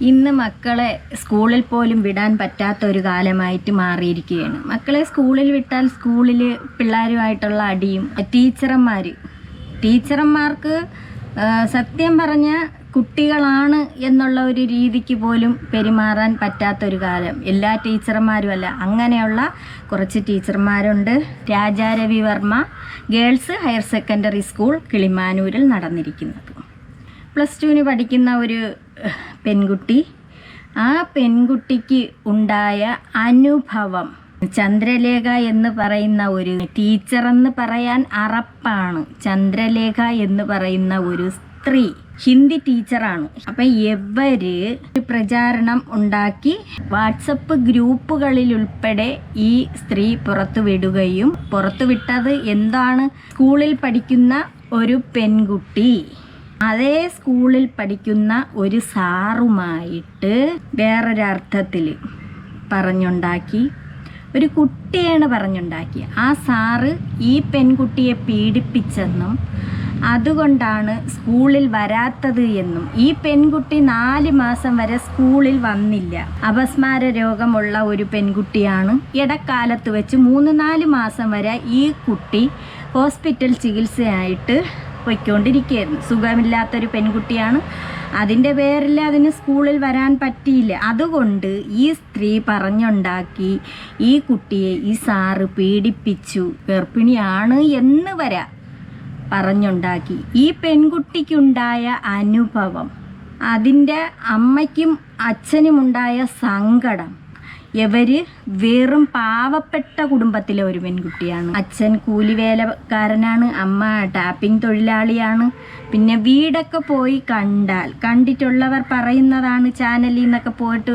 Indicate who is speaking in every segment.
Speaker 1: ഇന്ന് മക്കളെ സ്കൂളിൽ പോലും വിടാൻ പറ്റാത്ത ഒരു കാലമായിട്ട് മാറിയിരിക്കുകയാണ്. മക്കളെ സ്കൂളിൽ വിട്ടാൽ സ്കൂളിൽ പിള്ളേരുമായിട്ടുള്ള അടിയും ടീച്ചർമാർ ടീച്ചർമാർക്ക് സത്യം പറഞ്ഞ കുട്ടികളാണ് എന്നുള്ള ഒരു രീതിക്ക് പോലും പെരുമാറാൻ പറ്റാത്തൊരു കാലം. എല്ലാ ടീച്ചർമാരും അല്ല. അങ്ങനെയുള്ള കുറച്ച് ടീച്ചർമാരുണ്ട്. Rajaravi Varma girls higher secondary school കിളിമാനൂരിൽ നടന്നിരിക്കുന്നത്. പ്ലസ് ടുവിന് പഠിക്കുന്ന ഒരു പെൺകുട്ടി. ആ പെൺകുട്ടിക്ക് ഉണ്ടായ അനുഭവം ചന്ദ്രലേഖ എന്ന് പറയുന്ന ഒരു ടീച്ചർ എന്ന് പറയാൻ അറപ്പാണ്. ചന്ദ്രലേഖ എന്ന് പറയുന്ന ഒരു സ്ത്രീ ഹിന്ദി ടീച്ചറാണ്. അപ്പം ഒരു പ്രചാരണം ഉണ്ടാക്കി വാട്സപ്പ് ഗ്രൂപ്പുകളിൽ ഉൾപ്പെടെ ഈ സ്ത്രീ പുറത്തു വിടുകയും പുറത്തു വിട്ടത് എന്താണ്? സ്കൂളിൽ പഠിക്കുന്ന ഒരു പെൺകുട്ടി. അതേ സ്കൂളിൽ പഠിക്കുന്ന ഒരു സാറുമായിട്ട് വേറൊരർത്ഥത്തിൽ പറഞ്ഞുണ്ടാക്കി ഒരു കുട്ടിയാണ് പറഞ്ഞുണ്ടാക്കി. ആ സാറ് ഈ പെൺകുട്ടിയെ പീഡിപ്പിച്ചെന്നും അതുകൊണ്ടാണ് സ്കൂളിൽ വരാത്തത് എന്നും. ഈ പെൺകുട്ടി നാല് മാസം വരെ സ്കൂളിൽ വന്നില്ല. അപസ്മാര രോഗമുള്ള ഒരു പെൺകുട്ടിയാണ്. ഇടക്കാലത്ത് വെച്ച് മൂന്ന് നാല് മാസം വരെ ഈ കുട്ടി ഹോസ്പിറ്റൽ ചികിത്സയായിട്ട് പൊയ്ക്കൊണ്ടിരിക്കുകയായിരുന്നു. സുഖമില്ലാത്തൊരു പെൺകുട്ടിയാണ്. അതിന്റെ പേരിൽ അതിന് സ്കൂളിൽ വരാൻ പറ്റിയില്ല. അതുകൊണ്ട് ഈ സ്ത്രീ പറഞ്ഞുണ്ടാക്കി ഈ കുട്ടിയെ ഈ സാറ് പീഡിപ്പിച്ചു. ഗർഭിണിയാണ് എന്ന് വരെ പറഞ്ഞുണ്ടാക്കി. ഈ പെൺകുട്ടിക്കുണ്ടായ അനുഭവം അതിന്റെ അമ്മയ്ക്കും അച്ഛനുമുണ്ടായ സങ്കടം ഇവർ വെറും പാവപ്പെട്ട കുടുംബത്തിലെ ഒരു പെൺകുട്ടിയാണ്. അച്ഛൻ കൂലിവേലക്കാരനാണ് അമ്മ ടാപ്പിംഗ് തൊഴിലാളിയാണ്. പിന്നെ വീടൊക്കെ പോയി കണ്ടാൽ കണ്ടിട്ടുള്ളവർ പറയുന്നതാണ് ചാനലിൽ നിന്നൊക്കെ പോയിട്ട്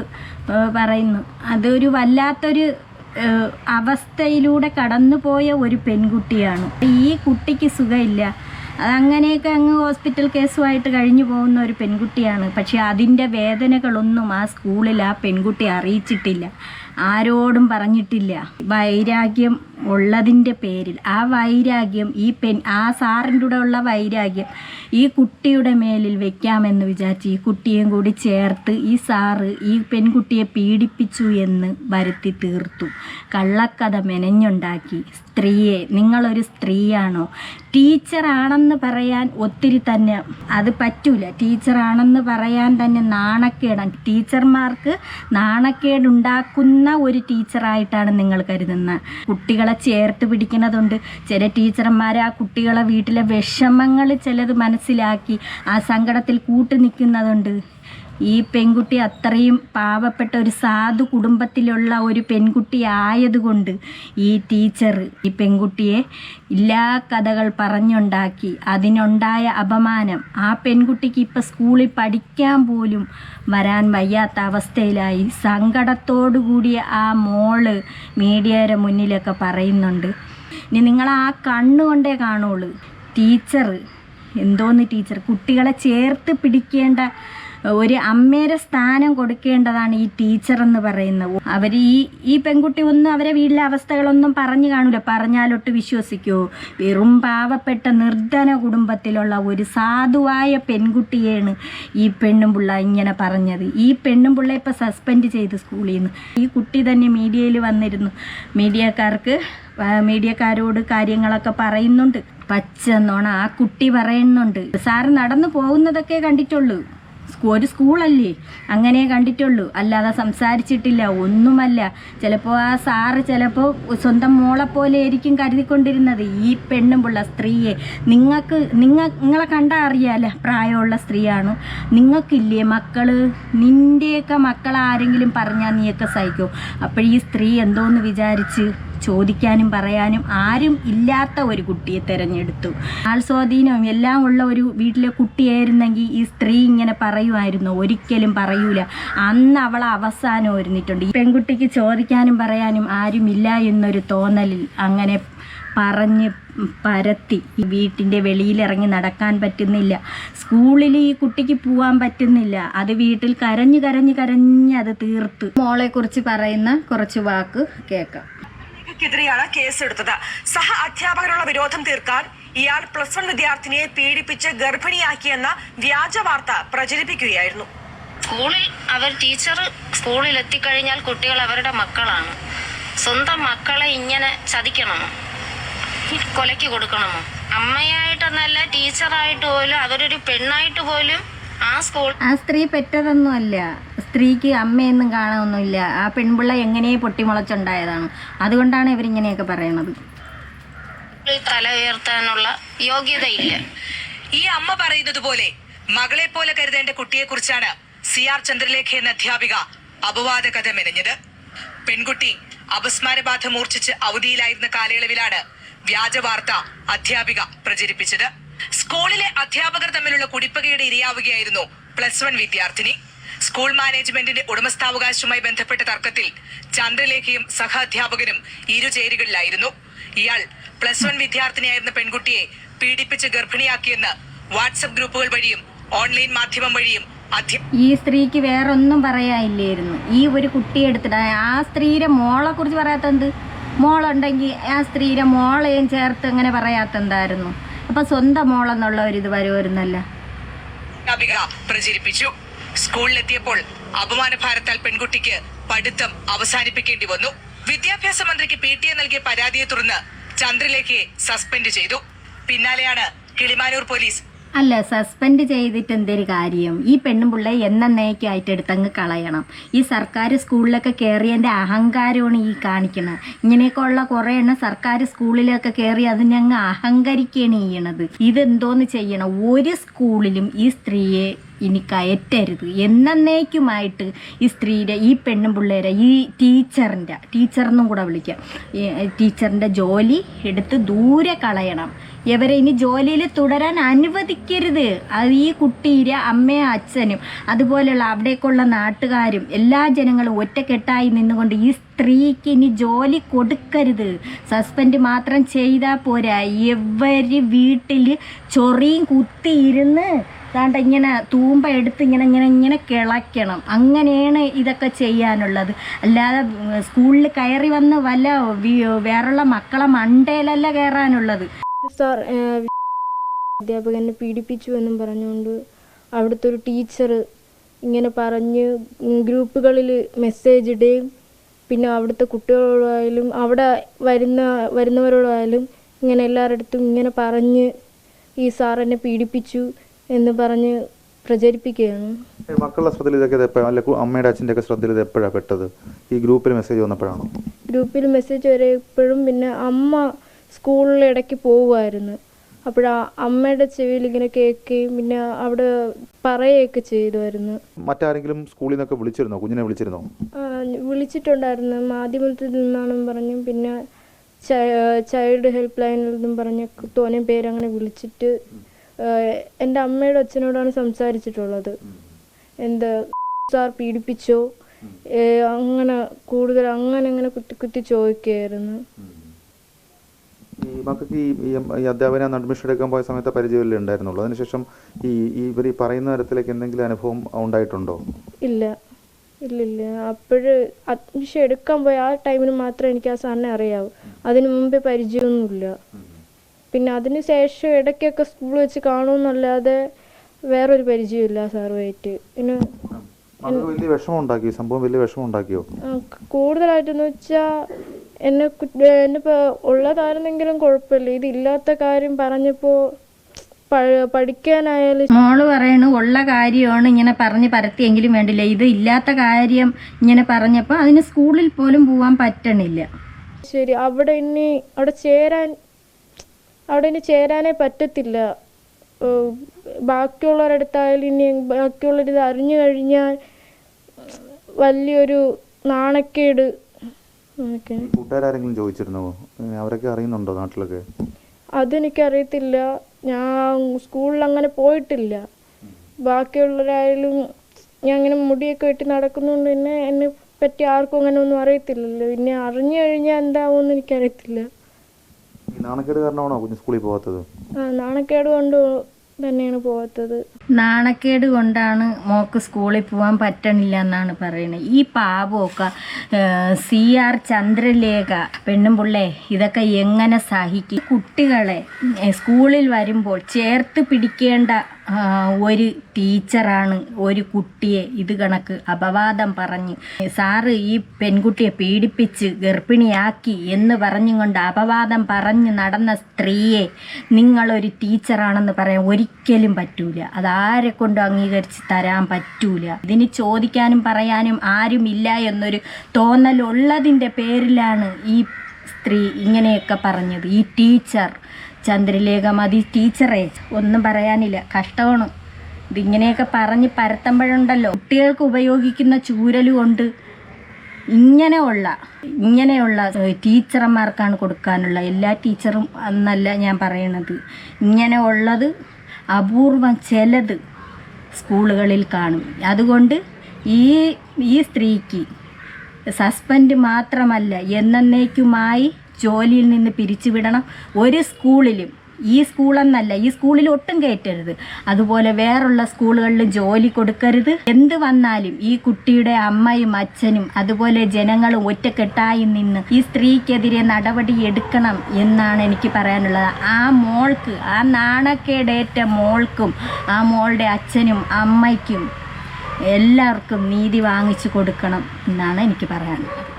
Speaker 1: പറയുന്നു. അതൊരു വല്ലാത്തൊരു അവസ്ഥയിലൂടെ കടന്നുപോയ ഒരു പെൺകുട്ടിയാണ്. ഈ കുട്ടിക്ക് സുഖമില്ല. അതങ്ങനെയൊക്കെ അങ്ങ് ഹോസ്പിറ്റൽ കേസുമായിട്ട് കഴിഞ്ഞു പോകുന്ന ഒരു പെൺകുട്ടിയാണ്. പക്ഷെ അതിന്റെ വേദനകളൊന്നും ആ സ്കൂളിൽ ആ പെൺകുട്ടി അറിയിച്ചിട്ടില്ല. ആരോടും പറഞ്ഞിട്ടില്ല. വൈരാഗ്യം ഉള്ളതിന്റെ പേരിൽ. ആ വൈരാഗ്യം ഈ പെൺ ആ സാറിന്റെ കൂടെ ഉള്ള വൈരാഗ്യം ഈ കുട്ടിയുടെ മേലിൽ വെക്കാമെന്ന് വിചാരിച്ച് ഈ കുട്ടിയും കൂടി ചേർത്ത് ഈ സാറ് ഈ പെൺകുട്ടിയെ പീഡിപ്പിച്ചു എന്ന് വരുത്തി തീർത്തു. കള്ളക്കഥ മെനഞ്ഞുണ്ടാക്കി. സ്ത്രീയെ നിങ്ങളൊരു സ്ത്രീയാണോ? ടീച്ചറാണെന്ന് പറയാൻ ഒത്തിരി തന്നെ അത് പറ്റൂല. ടീച്ചറാണെന്ന് പറയാൻ തന്നെ നാണക്കേടാണ്. ടീച്ചർമാർക്ക് നാണക്കേടുണ്ടാക്കുന്ന ഒരു ടീച്ചറായിട്ടാണ് നിങ്ങൾ കരുതുന്നത്. കുട്ടികളെ ചേർത്ത് പിടിക്കുന്നതുണ്ട്. ചില ടീച്ചർമാർ ആ കുട്ടികളെ വീട്ടിലെ വിഷമങ്ങൾ ചിലത് മനസ്സിലാക്കി ആ സങ്കടത്തിൽ കൂട്ടു നിൽക്കുന്നതുണ്ട് ഈ പെൺകുട്ടി അത്രയും പാവപ്പെട്ട ഒരു സാധു കുടുംബത്തിലുള്ള ഒരു പെൺകുട്ടി ആയതുകൊണ്ട് ഈ ടീച്ചർ ഈ പെൺകുട്ടിയെ എല്ലാ കഥകൾ പറഞ്ഞുണ്ടാക്കി. അതിനുണ്ടായ അപമാനം ആ പെൺകുട്ടിക്ക് ഇപ്പം സ്കൂളിൽ പഠിക്കാൻ പോലും വരാൻ വയ്യാത്ത അവസ്ഥയിലായി. സങ്കടത്തോടു കൂടിയ ആ മോൾ മീഡിയയുടെ മുന്നിലൊക്കെ പറയുന്നുണ്ട്. ഇനി നിങ്ങൾ ആ കണ്ണുകൊണ്ടേ കാണുള്ളൂ. ടീച്ചർ എന്തോന്ന് ടീച്ചർ? കുട്ടികളെ ചേർത്ത് പിടിക്കേണ്ട ഒരു അമ്മയുടെ സ്ഥാനം കൊടുക്കേണ്ടതാണ് ഈ ടീച്ചർ എന്ന് പറയുന്നത്. അവർ ഈ ഈ പെൺകുട്ടി ഒന്നും അവരെ വീട്ടിലെ അവസ്ഥകളൊന്നും പറഞ്ഞു കാണൂല പറഞ്ഞാലൊട്ട് വിശ്വസിക്കുമോ വെറും പാവപ്പെട്ട നിർധന കുടുംബത്തിലുള്ള ഒരു സാധുവായ പെൺകുട്ടിയാണ് ഈ പെണ്ണും പിള്ള ഇങ്ങനെ പറഞ്ഞത്. ഈ പെണ്ണും പിള്ള ഇപ്പം സസ്പെൻഡ് ചെയ്ത് സ്കൂളിൽ നിന്ന് ഈ കുട്ടി തന്നെ മീഡിയയിൽ വന്നിരുന്നു. മീഡിയക്കാർക്ക് മീഡിയക്കാരോട് കാര്യങ്ങളൊക്കെ പറയുന്നുണ്ട്. പച്ച നോണ ആ കുട്ടി പറയുന്നുണ്ട്. സാറ് നടന്നു പോകുന്നതൊക്കെ കണ്ടിട്ടുള്ളൂ. ഒരു സ്കൂളല്ലേ? അങ്ങനെ കണ്ടിട്ടുള്ളൂ. അല്ലാതെ സംസാരിച്ചിട്ടില്ല ഒന്നുമല്ല. ചിലപ്പോൾ ആ സാറ് ചിലപ്പോൾ സ്വന്തം മോളെ പോലെ ആയിരിക്കും കരുതിക്കൊണ്ടിരുന്നത്. ഈ പെണ്ണും പിള്ള സ്ത്രീയെ. നിങ്ങൾക്ക് നിങ്ങൾ നിങ്ങളെ കണ്ടാൽ അറിയാലോ പ്രായമുള്ള സ്ത്രീയാണ്. നിങ്ങൾക്കില്ലേ മക്കൾ? നിന്റെയൊക്കെ മക്കൾ ആരെങ്കിലും പറഞ്ഞാൽ നീയൊക്കെ സഹിക്കും. അപ്പോൾ ഈ സ്ത്രീ എന്തോന്ന് വിചാരിച്ച്? ചോദിക്കാനും പറയാനും ആരും ഇല്ലാത്ത ഒരു കുട്ടിയെ തിരഞ്ഞെടുത്തു. ആൾസ്വാധീനവും എല്ലാം ഉള്ള ഒരു വീട്ടിലെ കുട്ടിയായിരുന്നെങ്കിൽ ഈ സ്ത്രീ ഇങ്ങനെ പറയുമായിരുന്നു. ഒരിക്കലും പറയൂല. അന്ന് അവൾ അവസാനം ഒരുന്നിട്ടുണ്ട്. ഈ പെൺകുട്ടിക്ക് ചോദിക്കാനും പറയാനും ആരുമില്ല എന്നൊരു തോന്നലിൽ അങ്ങനെ പറഞ്ഞ് പരത്തി. വീട്ടിന്റെ വെളിയിലിറങ്ങി നടക്കാൻ പറ്റുന്നില്ല. സ്കൂളിൽ ഈ കുട്ടിക്ക് പോകാൻ പറ്റുന്നില്ല. അത് വീട്ടിൽ കരഞ്ഞ് കരഞ്ഞ് കരഞ്ഞ് അത് തീർത്തു. മോളെക്കുറിച്ച് പറയുന്ന കുറച്ച് വാക്ക് കേൾക്കാം.
Speaker 2: ക്കെതിരെയാണ് കേസെടുത്തത്. സഹ അധ്യാപകരുള്ള വിരോധം തീർക്കാൻ ഇയാൾ പ്ലസ് വൺ വിദ്യാർത്ഥിനിയെ പീഡിപ്പിച്ച് ഗർഭിണിയാക്കിയെന്ന വ്യാജ വാർത്ത പ്രചരിപ്പിക്കുകയായിരുന്നു.
Speaker 3: സ്കൂളിൽ അവർ ടീച്ചർ സ്കൂളിൽ എത്തിക്കഴിഞ്ഞാൽ കുട്ടികൾ അവരുടെ മക്കളാണ്. സ്വന്തം മക്കളെ ഇങ്ങനെ ചതിക്കണമോ? കൊലയ്ക്ക് കൊടുക്കണമോ? അമ്മയായിട്ടെന്നല്ല ടീച്ചറായിട്ട് പോലും അവരൊരു പെണ്ണായിട്ട് പോലും ആ സ്കൂൾ
Speaker 1: ആ സ്ത്രീ പെറ്റതൊന്നുമല്ല സ്ത്രീക്ക് അമ്മയൊന്നും കാണാനൊന്നുമില്ല. ആ പെൺപിള്ള എങ്ങനെയേ പൊട്ടിമുളച്ചുണ്ടായതാണ്. അതുകൊണ്ടാണ് ഇവരിങ്ങനെയൊക്കെ പറയണത്.
Speaker 3: തല ഉയർത്താനുള്ള യോഗ്യതയില്ല.
Speaker 2: ഈ അമ്മ പറയുന്നത് പോലെ മകളെ പോലെ കരുതേണ്ട കുട്ടിയെ കുറിച്ചാണ് സി ആർ ചന്ദ്രലേഖ എന്ന അധ്യാപിക അപവാദ കഥ മെനഞ്ഞത്. പെൺകുട്ടി അപസ്മാരബാധ മൂർച്ഛിച്ച് അവധിയിലായിരുന്ന കാലയളവിലാണ് വ്യാജ വാർത്ത അധ്യാപിക പ്രചരിപ്പിച്ചത്. സ്കൂളിലെ അധ്യാപകർ തമ്മിലുള്ള കുടിപ്പകയുടെ ഇരയാവുകയായിരുന്നു പ്ലസ് വൺ വിദ്യാർത്ഥിനി. സ്കൂൾ മാനേജ്മെന്റിന്റെ ഉടമസ്ഥാവകാശവുമായി ബന്ധപ്പെട്ട തർക്കത്തിൽ ചന്ദ്രലേഖയും സഹ അധ്യാപകനും ഇരുചേരികളിലായിരുന്നു. ഇയാൾ പ്ലസ് വൺ വിദ്യാർത്ഥിനിയായിരുന്ന പെൺകുട്ടിയെ പീഡിപ്പിച്ച് ഗർഭിണിയാക്കിയെന്ന് വാട്സപ്പ് ഗ്രൂപ്പുകൾ വഴിയും ഓൺലൈൻ മാധ്യമം വഴിയും
Speaker 1: ഈ സ്ത്രീക്ക് വേറൊന്നും പറയാനില്ലായിരുന്നു. ഈ ഒരു കുട്ടിയെ എടുത്തിട്ട് ആ സ്ത്രീയുടെ മോളെ കുറിച്ച് പറയാത്തത് മോളുണ്ടെങ്കിൽ ആ സ്ത്രീയുടെ മോളെയും ചേർത്ത് അങ്ങനെ പറയാത്തെന്തായിരുന്നു അപ്പം സ്വന്തം മോളെന്നുള്ള ഒരു ഇത്
Speaker 2: അധ്യാപിക പ്രചരിപ്പിച്ചു. സ്കൂളിലെത്തിയപ്പോൾ അപമാന ഭാരത്താൽ പെൺകുട്ടിക്ക് പഠിത്തം അവസാനിപ്പിക്കേണ്ടി വന്നു. വിദ്യാഭ്യാസ മന്ത്രിക്ക് പി ടി എ നൽകിയ പരാതിയെ തുടർന്ന് ചന്ദ്രലേഖയെ സസ്പെൻഡ് ചെയ്തു. പിന്നാലെയാണ് കിളിമാനൂർ പോലീസ്
Speaker 1: അല്ല സസ്പെൻഡ് ചെയ്തിട്ട് എന്തൊരു കാര്യം? ഈ പെണ്ണും പിള്ളേ എന്നേക്കായിട്ട് എടുത്തങ്ങ് കളയണം. ഈ സർക്കാർ സ്കൂളിലൊക്കെ കയറിയതിന്റെ അഹങ്കാരമാണ് ഈ കാണിക്കുന്നത് ഇങ്ങനെയൊക്കെ ഉള്ള കുറേ എണ്ണം സർക്കാർ സ്കൂളിലൊക്കെ കയറി അതിനെ അങ്ങ് അഹങ്കരിക്കുകയാണ് ചെയ്യണത്. ഇതെന്തോന്ന് ചെയ്യണം? ഒരു സ്കൂളിലും ഈ സ്ത്രീയെ ഇനി കയറ്റരുത്. എന്നേക്കുമായിട്ട് ഈ സ്ത്രീയുടെ ഈ പെണ്ണും പിള്ളേരെ ഈ ടീച്ചറിന്റെ ടീച്ചറെന്നും കൂടെ വിളിക്കാം. ടീച്ചറിന്റെ ജോലി എടുത്ത് ദൂരെ കളയണം. ഇവരെ ഇനി ജോലിയിൽ തുടരാൻ അനുവദിക്കരുത്. അത് ഈ കുട്ടിയുടെ അമ്മയും അച്ഛനും അതുപോലെയുള്ള അവിടേക്കുള്ള നാട്ടുകാരും എല്ലാ ജനങ്ങളും ഒറ്റക്കെട്ടായി നിന്നുകൊണ്ട് ഈ സ്ത്രീക്ക് ഇനി ജോലി കൊടുക്കരുത്. സസ്പെൻഡ് മാത്രം ചെയ്താൽ പോരാ. ഇവർ വീട്ടിൽ ചൊറിയും കുത്തിയിരുന്ന് ദാണ്ട ഇങ്ങനെ തൂമ്പ എടുത്ത് ഇങ്ങനെ ഇങ്ങനെ ഇങ്ങനെ കിളയ്ക്കണം. അങ്ങനെയാണ് ഇതൊക്കെ ചെയ്യാനുള്ളത്. അല്ലാതെ സ്കൂളിൽ കയറി വന്ന് വല്ല വേറുള്ള മക്കളെ മണ്ടയിലല്ല കയറാനുള്ളത്
Speaker 4: സാർ അധ്യാപകനെ പീഡിപ്പിച്ചു എന്നും പറഞ്ഞുകൊണ്ട് അവിടുത്തെ ഒരു ടീച്ചർ ഇങ്ങനെ പറഞ്ഞ് ഗ്രൂപ്പുകളിൽ മെസ്സേജ് ഇടുകയും പിന്നെ അവിടുത്തെ കുട്ടികളോടായാലും അവിടെ വരുന്ന വരുന്നവരോടായാലും ഇങ്ങനെ എല്ലാവരുടെ അടുത്തും ഇങ്ങനെ പറഞ്ഞ് ഈ സാർ എന്നെ പീഡിപ്പിച്ചു. എന്ന് പറഞ്ഞ് പ്രചരിപ്പിക്കുകയാണ്.
Speaker 5: മക്കളുടെ ശ്രദ്ധയിൽ ഇതൊക്കെ അല്ലെ അമ്മയുടെ അച്ഛന്റെ ഒക്കെ ശ്രദ്ധയിൽ ഇത് എപ്പോഴാണ് പെട്ടത്? ഈ ഗ്രൂപ്പിൽ മെസ്സേജ് വന്നപ്പോഴാണോ?
Speaker 4: ഗ്രൂപ്പിൽ മെസ്സേജ് വരെ എപ്പോഴും പിന്നെ അമ്മ സ്കൂളിൽ ഇടയ്ക്ക് പോവുമായിരുന്നു. അപ്പോഴാ അമ്മയുടെ ചെവിയിൽ ഇങ്ങനെ കേൾക്കുകയും പിന്നെ അവിടെ പറയുകയൊക്കെ ചെയ്തുമായിരുന്നു.
Speaker 5: മറ്റാരെങ്കിലും സ്കൂളിൽ നിന്നൊക്കെ വിളിച്ചിരുന്നോ? കുഞ്ഞിനെ വിളിച്ചിരുന്നോ?
Speaker 4: വിളിച്ചിട്ടുണ്ടായിരുന്നു. മാധ്യമത്തിൽ നിന്നാണെന്ന് പറഞ്ഞു പിന്നെ ചൈൽഡ് ഹെൽപ്പ് ലൈനിൽ നിന്നും പറഞ്ഞ തോനെ പേരങ്ങനെ വിളിച്ചിട്ട് എന്റെ അമ്മയുടെ അച്ഛനോടാണ് സംസാരിച്ചിട്ടുള്ളത്. എന്ത് സാർ പീഡിപ്പിച്ചോ? അങ്ങനെ കൂടുതൽ അങ്ങനെ അങ്ങനെ കുത്തി കുത്തി ചോദിക്കുകയായിരുന്നു.
Speaker 5: ഈ മക്കൾക്ക് ഈ ഈ അധ്യാപന അഡ്മിഷൻ എടുക്കാൻ പോയ സമയത്ത് പരിചയമല്ലേ ഉണ്ടായിരുന്നുള്ളൂ? അതിനുശേഷം ഈ ഈ ഇവർ ഈ പറയുന്ന തരത്തിലേക്ക് എന്തെങ്കിലും അനുഭവം ഉണ്ടായിട്ടുണ്ടോ?
Speaker 4: ഇല്ല. ഇല്ലില്ല. അപ്പോഴ് അഡ്മിഷൻ എടുക്കാൻ പോയ ആ ടൈമിന് മാത്രമേ എനിക്ക് ആ സാറിനെ അറിയാവൂ. അതിനു മുമ്പേ പരിചയമൊന്നുമില്ല. പിന്നെ അതിന് ശേഷം ഇടയ്ക്കൊക്കെ സ്കൂൾ വെച്ച് കാണുമെന്നല്ലാതെ വേറൊരു പരിചയമില്ല സാറുമായിട്ട് പിന്നെ
Speaker 5: വലിയ വിഷമം ഉണ്ടാക്കിയോ സംഭവം വലിയ വിഷമം ഉണ്ടാക്കിയോ
Speaker 4: കൂടുതലായിട്ടെന്ന് വെച്ചാൽ എന്നെ കു- എന്നെ ഇപ്പോൾ ഉള്ളതായിരുന്നെങ്കിലും കുഴപ്പമില്ല. ഇതില്ലാത്ത കാര്യം പറഞ്ഞപ്പോൾ പഠിക്കാനായാലും
Speaker 1: മോൾ പറയണു ഉള്ള കാര്യമാണ് ഇങ്ങനെ പറഞ്ഞ് പരത്തിയെങ്കിലും വേണ്ടില്ല. ഇത് ഇല്ലാത്ത കാര്യം ഇങ്ങനെ പറഞ്ഞപ്പോൾ അതിന് സ്കൂളിൽ പോലും പോവാൻ പറ്റണില്ല.
Speaker 4: ശരി അവിടെ ഇനി അവിടെ ചേരാൻ അവിടെ ഇനി ചേരാനേ പറ്റത്തില്ല. ബാക്കിയുള്ളവരടുത്തായാലും ബാക്കിയുള്ളവരുടെ അടുത്തായാലും ഇനി ബാക്കിയുള്ളവരിത് അറിഞ്ഞു കഴിഞ്ഞാൽ വലിയൊരു നാണക്കേട്.
Speaker 5: കൂട്ടുകാരെങ്കിലും ചോദിച്ചിരുന്നോ? അവരൊക്കെ അറിയുന്നുണ്ടോ നാട്ടിലൊക്കെ?
Speaker 4: അതെനിക്കറിയത്തില്ല. ഞാൻ സ്കൂളിൽ അങ്ങനെ പോയിട്ടില്ല. ബാക്കിയുള്ളവരായാലും ഞാൻ അങ്ങനെ മുടിയൊക്കെ വെട്ടി നടക്കുന്നതുകൊണ്ട് തന്നെ എന്നെ പറ്റി ആർക്കും അങ്ങനെ ഒന്നും അറിയത്തില്ലല്ലോ. പിന്നെ അറിഞ്ഞു കഴിഞ്ഞാൽ എന്താവുമെന്ന് എനിക്കറിയത്തില്ല.
Speaker 5: നാണക്കേട് കാരണമാണോ കുഞ്ഞു സ്കൂളിൽ പോകാത്തത്
Speaker 4: ആ നാണക്കേട് കൊണ്ട് തന്നെയാണ് പോകാത്തത്
Speaker 1: നാണക്കേട് കൊണ്ടാണ് മോക്ക് സ്കൂളിൽ പോവാൻ പറ്റണില്ല എന്നാണ് പറയുന്നത് ഈ പാവമൊക്കെ സി ആർ ചന്ദ്രലേഖ പെണ്ണും പിള്ളേ ഇതൊക്കെ എങ്ങനെ സഹിക്കും? കുട്ടികളെ സ്കൂളിൽ വരുമ്പോൾ ചേർത്ത് പിടിക്കേണ്ട ഒരു ടീച്ചറാണ് ഒരു കുട്ടിയെ ഇത് കണക്ക് അപവാദം പറഞ്ഞ്. സാറ് ഈ പെൺകുട്ടിയെ പീഡിപ്പിച്ച് ഗർഭിണിയാക്കി എന്ന് പറഞ്ഞുകൊണ്ട് അപവാദം പറഞ്ഞ് നടന്ന സ്ത്രീയെ നിങ്ങളൊരു ടീച്ചറാണെന്ന് പറയാൻ ഒരിക്കലും പറ്റൂല. അതാരെ കൊണ്ടും അംഗീകരിച്ച് തരാൻ പറ്റൂല. ഇതിന് ചോദിക്കാനും പറയാനും ആരുമില്ല എന്നൊരു തോന്നലുള്ളതിന്റെ പേരിലാണ് ഈ സ്ത്രീ ഇങ്ങനെയൊക്കെ പറഞ്ഞത്. ഈ ടീച്ചർ ചന്ദ്രലേഖ മതി ടീച്ചറേ. ഒന്നും പറയാനില്ല. കഷ്ടമാണ്. ഇതിങ്ങനെയൊക്കെ പറഞ്ഞ് പരത്തുമ്പോഴുണ്ടല്ലോ. കുട്ടികൾക്ക് ഉപയോഗിക്കുന്ന ചൂരലുകൊണ്ട് ഇങ്ങനെയുള്ള ഇങ്ങനെയുള്ള ടീച്ചർമാർക്കാണ് കൊടുക്കാനുള്ള എല്ലാ ടീച്ചറും എന്നല്ല ഞാൻ പറയണത്. ഇങ്ങനെ ഉള്ളത് അപൂർവം ചിലത് സ്കൂളുകളിൽ കാണും. അതുകൊണ്ട് ഈ ഈ സ്ത്രീക്ക് സസ്പെൻഡ് മാത്രമല്ല എന്നേക്കുമായി ജോലിയിൽ നിന്ന് പിരിച്ചുവിടണം. ഒരു സ്കൂളിലും ഈ സ്കൂളെന്നല്ല ഈ സ്കൂളിൽ ഒട്ടും കയറ്റരുത്. അതുപോലെ വേറുള്ള സ്കൂളുകളിൽ ജോലി കൊടുക്കരുത്. എന്ത് വന്നാലും ഈ കുട്ടിയുടെ അമ്മയും അച്ഛനും അതുപോലെ ജനങ്ങളും ഒറ്റക്കെട്ടായി നിന്ന് ഈ സ്ത്രീക്കെതിരെ നടപടി എടുക്കണം എന്നാണ് എനിക്ക് പറയാനുള്ളത്. ആ മോൾക്ക് ആ നാണക്കേടേറ്റ മോൾക്കും ആ മോളുടെ അച്ഛനും അമ്മയ്ക്കും എല്ലാവർക്കും നീതി വാങ്ങിച്ചു കൊടുക്കണം എന്നാണ് എനിക്ക് പറയാനുള്ളത്.